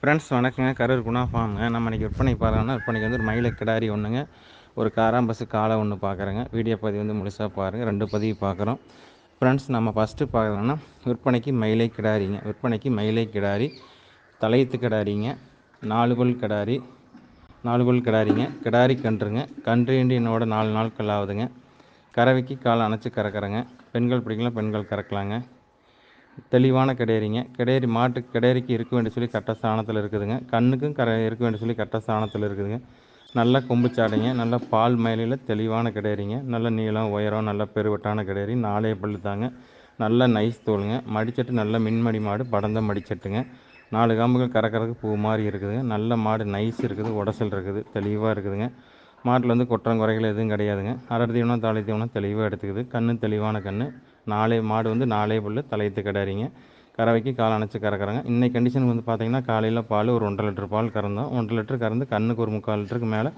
Friends வணக்கங்க. கரூர் குணா ஃபார்முங்க. நம்ம இன்றைக்கி விற்பனை பார்க்கணும்னா விற்பனைக்கு வந்து ஒரு மயிலை கிடாரி ஒன்றுங்க ஒரு காராம்பசு காலை ஒன்று பார்க்குறேங்க. வீடியோ பதிவு வந்து முழுசாக பாருங்கள் ரெண்டு பதிவு பார்க்குறோம். ஃப்ரெண்ட்ஸ் நம்ம ஃபஸ்ட்டு பார்க்குறோன்னா விற்பனைக்கு மயிலை கிடாரிங்க. விற்பனைக்கு மயிலை கிடாரி தலையத்து கிடாரிங்க நாலு கிடாரி நாலு கிடாரிங்க கிடாரி கன்றுங்க. கன்று என்னோட நாலு நாட்கள் ஆகுதுங்க. கறவைக்கு காலை அணைச்சி கறக்குறேங்க. பெண்கள் பிடிக்கலாம் பெண்கள் கறக்கலாங்க. தெளிவான கிடையறிங்க. கிடையறி மாட்டு கிடையறிக்கு இருக்க வேண்டிய சொல்லி கரெக்டாக ஸ்தானத்தில் இருக்குதுங்க. கண்ணுக்கும் கர இருக்க வேண்டிய சொல்லி கரெக்டாக ஸ்தானத்தில் இருக்குதுங்க. நல்லா கொம்பு சாடைங்க. நல்லா பால் மேலையில் தெளிவான கிடையறிங்க. நல்ல நீளம் உயரம் நல்ல பெருவட்டான கிடையறி நாளைய பல்லு தாங்க. நல்ல நைஸ் தோலுங்க. மடிச்சட்டு நல்ல மின்மடி மாடு படந்த மடிச்சட்டுங்க. நாலு காம்புகள் கறக்கறதுக்கு பூ மாதிரி இருக்குதுங்க. நல்ல மாடு நைஸ் இருக்குது உடசல் இருக்குது தெளிவாக இருக்குதுங்க. மாட்டில் வந்து குற்றம் குறைகள் எதுவும் கிடையாதுங்க. அரடு தீவனம் தாளை தீவனம் தெளிவாக எடுத்துக்குது. கண்ணு தெளிவான கண் நாளே மாடு வந்து நாலே புல் தலையத்து கிடாரிங்க கறவைக்கு கால் அணைச்சி கறக்குறாங்க. இன்னைக்கு கண்டிஷன் வந்து பார்த்திங்கன்னா காலையில் பால் ஒரு ஒன்றரை லிட்டர் பால் கறந்தோம் ஒன்றரை லிட்டர் கறந்து கண்ணுக்கு ஒரு முக்கால் லிட்டருக்கு மேலே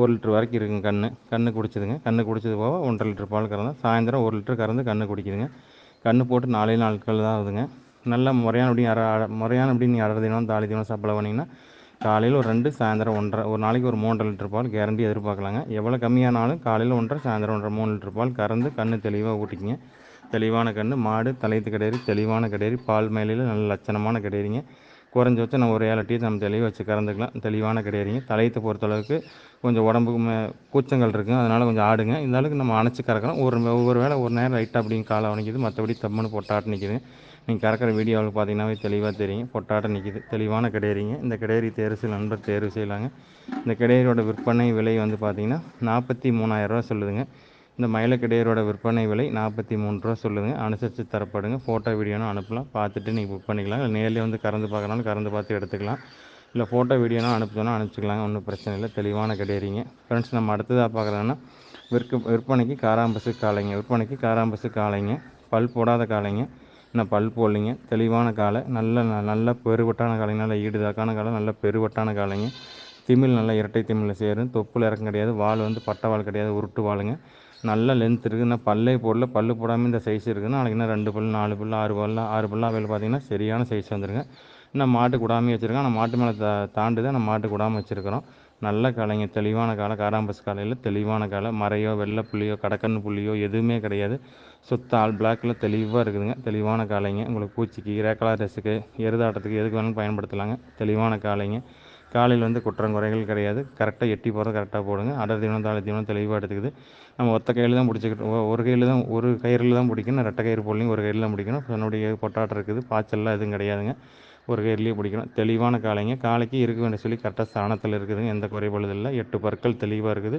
ஒரு லிட்டர் வரைக்கும் இருக்குங்க கன்று கன்று குடிச்சிதுங்க. கன்று குடிச்சது போக ஒன்றரை லிட்டர் பால் கறந்தோம் சாயந்தரம் ஒரு லிட்டர் கறந்து கன்று குடிக்குதுங்க. கன்று போட்டு நாலே நாட்கள் தான் ஆகுதுங்க. நல்ல முறையான அப்படி அற முறையான அப்படின்னு நீங்கள் அரை தினம் தாலி தினம் சாப்பிட பண்ணிங்கன்னா காலையில் ஒரு ரெண்டு சாயந்தரம் ஒன்றரை ஒரு நாளைக்கு ஒரு மூன்றரை லிட்டர் பால் கேரண்டி எதிர்பார்க்கலாங்க. எவ்வளோ கம்மியானாலும் காலையில் ஒன்றரை சாயந்தரம் ஒன்றரை மூணு லிட்டர் பால் கறந்து கன்று தெளிவாக ஊட்டிக்கிங்க. தெளிவான கன்று மாடு தலையத்து கிடையாது தெளிவான கிடையாது பால் மேலையில் நல்ல லட்சணமான கிடையாதுங்க குறைஞ்ச வச்சு நம்ம ஒரு ஏழை டீ நம்ம தெளிவாக வச்சு கறந்துக்கலாம். தெளிவான கிடையாதுங்க தலையத்தை பொறுத்தளவுக்கு கொஞ்சம் உடம்புக்கு மே கூச்சங்கள் இருக்குங்க அதனால் கொஞ்சம் ஆடுங்க. இந்த அளவுக்கு நம்ம அணைச்சி கறக்கலாம். ஒரு ஒவ்வொரு வேளை ஒரு நேரம் லைட்டாக அப்படிங்க காலை வணிக்குது மற்றபடி தம்முன்னு பொட்டாட்டு நிற்கிது நீங்கள் கறக்கிற வீடியோவில் பார்த்தீங்கன்னாவே தெளிவாக தெரியும். பொட்டாட்டம் நிற்கிது தெளிவான கிடையாதுங்க இந்த கிடையரி தேர்வு நண்பர் தேர்வு செய்யலாங்க. இந்த கிடையரோட விற்பனை விலை வந்து பார்த்திங்கன்னா நாற்பத்தி மூணாயிரரூவா சொல்லுதுங்க. இந்த மயிலக்கிடையரோட விற்பனை விலை நாற்பத்தி மூணு ரூபா சொல்லுதுங்க. அனுசரித்து தரப்படுங்க. ஃபோட்டோ வீடியோனா அனுப்பலாம். பார்த்துட்டு நீங்கள் புக் பண்ணிக்கலாம். இல்லை நேரில் வந்து கறந்து பார்க்கறாலும் கறந்து பார்த்து எடுத்துக்கலாம். இல்லை ஃபோட்டோ வீடியோனா அனுப்பிச்சோன்னா அனுப்பிச்சிக்கலாங்க. ஒன்றும் பிரச்சனை இல்லை. தெளிவான கிடையிறீங்க. ஃப்ரெண்ட்ஸ் நம்ம அடுத்ததாக பார்க்குறோன்னா விற்க விற்பனைக்கு காராம்பசு காலைங்க விற்பனைக்கு காராம்பசு காலைங்க பல் போடாத காலைங்க இன்னும் பல் போடலைங்க. தெளிவான காலை. நல்ல நல்ல பெருவட்டான காலைங்க. நல்ல ஈடுதாக்கான காலை. நல்ல பெருவட்டான காலைங்க. திமிழ் நல்ல இரட்டை திமிழில் சேரும். தொப்புள் இறக்கம் கிடையாது. வால் வந்து பட்டை வால் கிடையாது. உருட்டு வாளுங்க. நல்ல லென்த் இருக்குது இன்னும் பல்லே போடல. பல்லு போடாமல் இந்த சைஸ் இருக்குது நாளைக்கு இன்னும் ரெண்டு பல் நாலு பல் ஆறு பல் ஆறு பல் அவையில் பார்த்தீங்கன்னா சரியான சைஸ் வந்துருங்க. இன்னும் மாட்டு கூடாமல் வச்சுருக்கோம். ஆனால் மாட்டு மேலே தா தாண்டு தான் நம்ம மாட்டு கூடாமல் வச்சுருக்கிறோம். நல்ல காலைங்க. தெளிவான காலை. காராம்பஸ் காலையில் தெளிவான காலை. மறையோ வெள்ளை புள்ளியோ கடக்கன்னு புள்ளியோ எதுவுமே கிடையாது. சுத்த ஆல் பிளாக்கில் தெளிவாக இருக்குதுங்க. தெளிவான காலைங்க. உங்களுக்கு பூச்சிக்கு ரேக்கலா ட்ரெஸ்ஸுக்கு எருதாட்டத்துக்கு எதுக்கு வேணாலும் பயன்படுத்தலாங்க. தெளிவான காலைங்க. காலையில் வந்து குற்றம் குறைகள் கிடையாது. கரெக்டாக எட்டி போகிறத கரெக்டாக போடுங்க. அடர் தீவனம் தாழ தீவனம் தெளிவாக எடுத்துக்குது. நம்ம ஒத்த கையில் தான் பிடிச்சிக்கிட்டு ஒரு கையில் தான் ஒரு கயிறில் தான் பிடிக்கணும். ரெட்டை கயிறு போடலையும் ஒரு கையில் தான் பிடிக்கணும். தன்னுடைய பொட்டாட்டம் இருக்குது. பாய்ச்சல்லாம் எதுவும் கிடையாதுங்க. ஒரு கயிறுலேயே பிடிக்கணும் தெளிவான காலைங்க. காலைக்கு இருக்க வேண்டிய சொல்லி கரெக்டாக ஸ்தானத்தில் இருக்குதுங்க. எந்த குறைபாடு இல்லை. எட்டு பற்கள் தெளிவாக இருக்குது.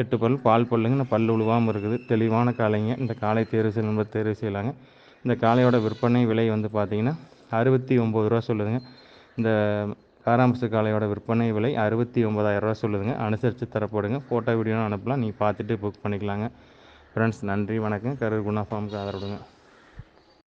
எட்டு பல் பால் பல்லுங்க. பல் உழுவாமல் இருக்குது. தெளிவான காலைங்க. இந்த காலை தேர்வு செய்ய நம்பர் தேர்வு செய்யலாங்க. இந்த காலையோட விற்பனை விலை வந்து பார்த்திங்கன்னா அறுபத்தி ஒம்பது ரூபா சொல்லுதுங்க. இந்த காராம்பசு காலையோட விற்பனை விலை அறுபத்தி ஒம்பதாயிரரூவா சொல்லுதுங்க. அனுசரித்து தரப்படுங்க. ஃபோட்டோ வீடியோன்னு அனுப்பலாம். நீங்கள் பார்த்துட்டு புக் பண்ணிக்கலாங்க. ஃப்ரெண்ட்ஸ் நன்றி. வணக்கம். கரூர் குணா ஃபார்முக்கு ஆதரவுடுங்க.